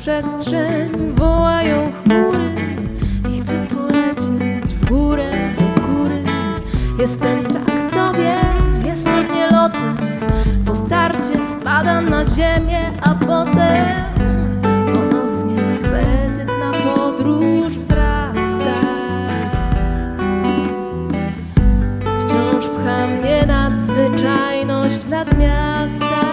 dzień wołają chmury i chcę polecieć w górę, do góry. Jestem tak sobie, jestem nielotem. Po starcie spadam na ziemię, a potem ponownie apetyt na podróż wzrasta. Wciąż pcha mnie nadzwyczajność nadmiasta. I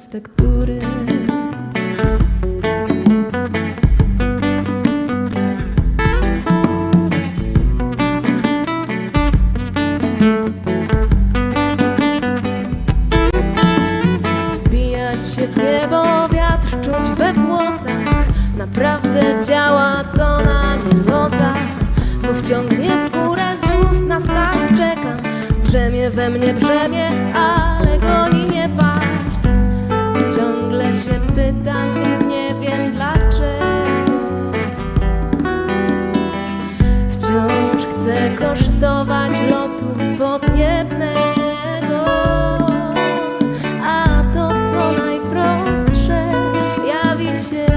z tektury. Wzbijać się w niebo, wiatr czuć we włosach. Naprawdę działa to na nielota Znów ciągnie w górę, znów na start czekam Drzemie we mnie brzemię, ale goni nie fart kosztować lotu podniebnego. A to co najprostsze jawi się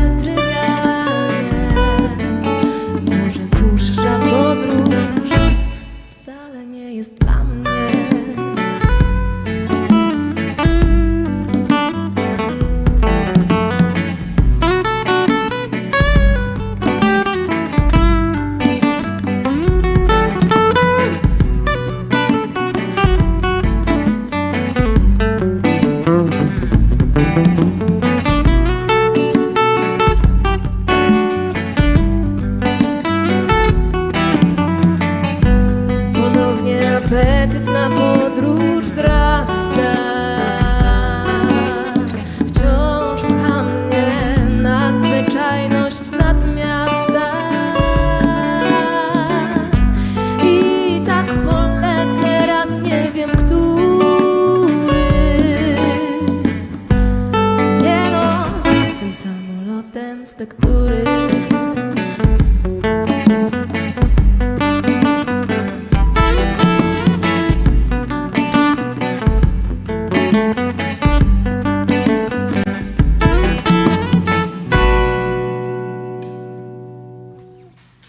apetyt na podróż wzrasta. Wciąż pcha mnie nadzwyczajność nadmiasta I tak polecę raz, nie wiem który. Nie no, swym samolotem z tektury